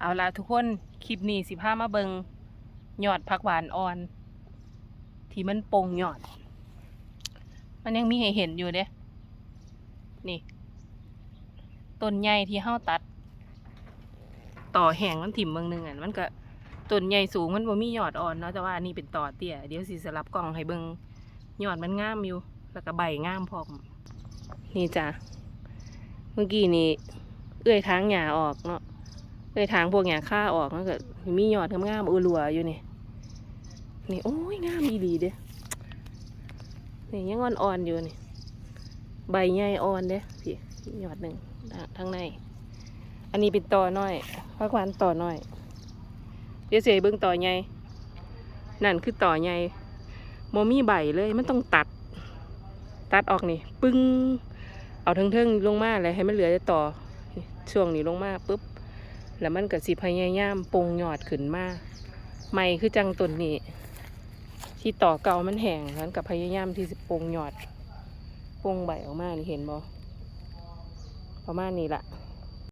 เอาละทุกคนคลิปนี้สิพามาเบิงยอดผักหวานอ่อน ที่มันปงหยอด มันยังมีให้เห็นอยู่เด้ นี่ต้นใหญ่ที่เฮาตัด ต่อแห่งมันถิ่มเมืองหนึงอะมันก็ต้นใหญ่สูงมันบ่มีหยอดอ่อนเนาะแต่ว่านนี้เป็นต่อเตี้ยเดี๋ยวสิสลับกล่องให้เบิงยอดมันงามอยู่ แล้วก็ใบงามพอมนี่จ้ะเมื่อกี้นี่เอื้อยทางหญ้าออกเนาะ เอื้อยทางพวกหญ้าค่าออกมันก็มียอดงามๆอือรัวอยู่นี่ นี่โอ้ยงามอีหลีเด้นี่ยังอ่อนๆอยู่นี่ ใบใหญ่อ่อนเด้พี่ยอดหนึ่งทางใน อันนี้เป็นต่อน้อยพักวานต่อน้อย เดี๋ยวเสียเบิ้งต่อใหญ่นั่นคือต่อใหญ่โมมีใบเลยมันต้องตัด ตัดออกนี่ ปึ้ง เอาเทิงๆลงมาเลยให้มันเหลือแต่ต่อช่วงนี้ลงมาปุ๊บ แล้วมันก็สิพยายามปรุงยอดขึ้นมาใหม่คือจังต้นนี้ ที่ต่อเก่ามันแห้งนั้นกับพยายามที่จะปรุงยอดปรุงใบออกมานี่เห็นบ่ประมาณนี้ละ